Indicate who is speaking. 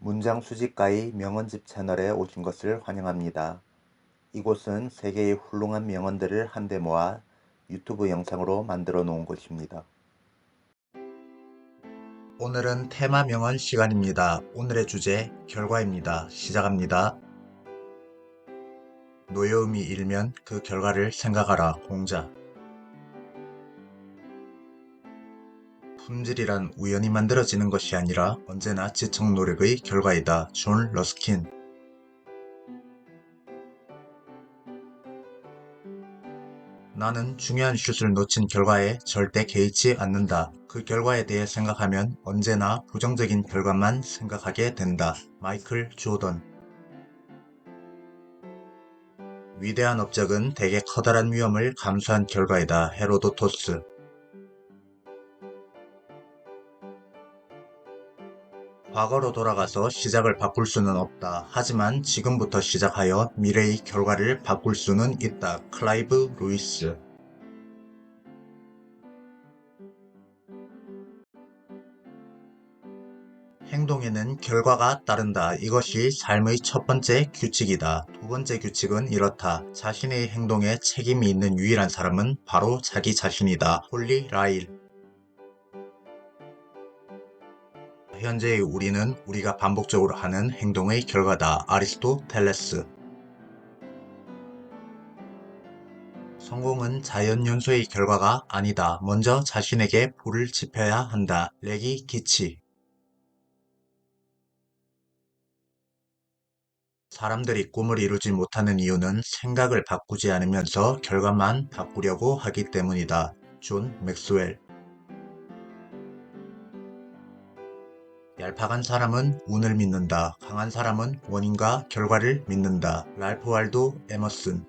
Speaker 1: 문장 수집가의 명언집 채널에 오신 것을 환영합니다. 이곳은 세계의 훌륭한 명언들을 한데 모아 유튜브 영상으로 만들어 놓은 곳입니다. 오늘은 테마 명언 시간입니다. 오늘의 주제 결과입니다. 시작합니다. 노여움이 일면 그 결과를 생각하라. 공자 품질이란 우연히 만들어지는 것이 아니라 언제나 지청 노력의 결과이다. 존 러스킨 나는 중요한 슛을 놓친 결과에 절대 개의치 않는다. 그 결과에 대해 생각하면 언제나 부정적인 결과만 생각하게 된다. 마이클 조던 위대한 업적은 대개 커다란 위험을 감수한 결과이다. 헤로도토스 과거로 돌아가서 시작을 바꿀 수는 없다. 하지만 지금부터 시작하여 미래의 결과를 바꿀 수는 있다. 클라이브 루이스 행동에는 결과가 따른다. 이것이 삶의 첫 번째 규칙이다. 두 번째 규칙은 이렇다. 자신의 행동에 책임이 있는 유일한 사람은 바로 자기 자신이다. 홀리 라일 현재의 우리는 우리가 반복적으로 하는 행동의 결과다. 아리스토텔레스 성공은 자연 연소의 결과가 아니다. 먼저 자신에게 불을 지펴야 한다. 레기 기치 사람들이 꿈을 이루지 못하는 이유는 생각을 바꾸지 않으면서 결과만 바꾸려고 하기 때문이다. 존 맥스웰 얄팍한 사람은 운을 믿는다. 강한 사람은 원인과 결과를 믿는다. 랄프 wal도 에머슨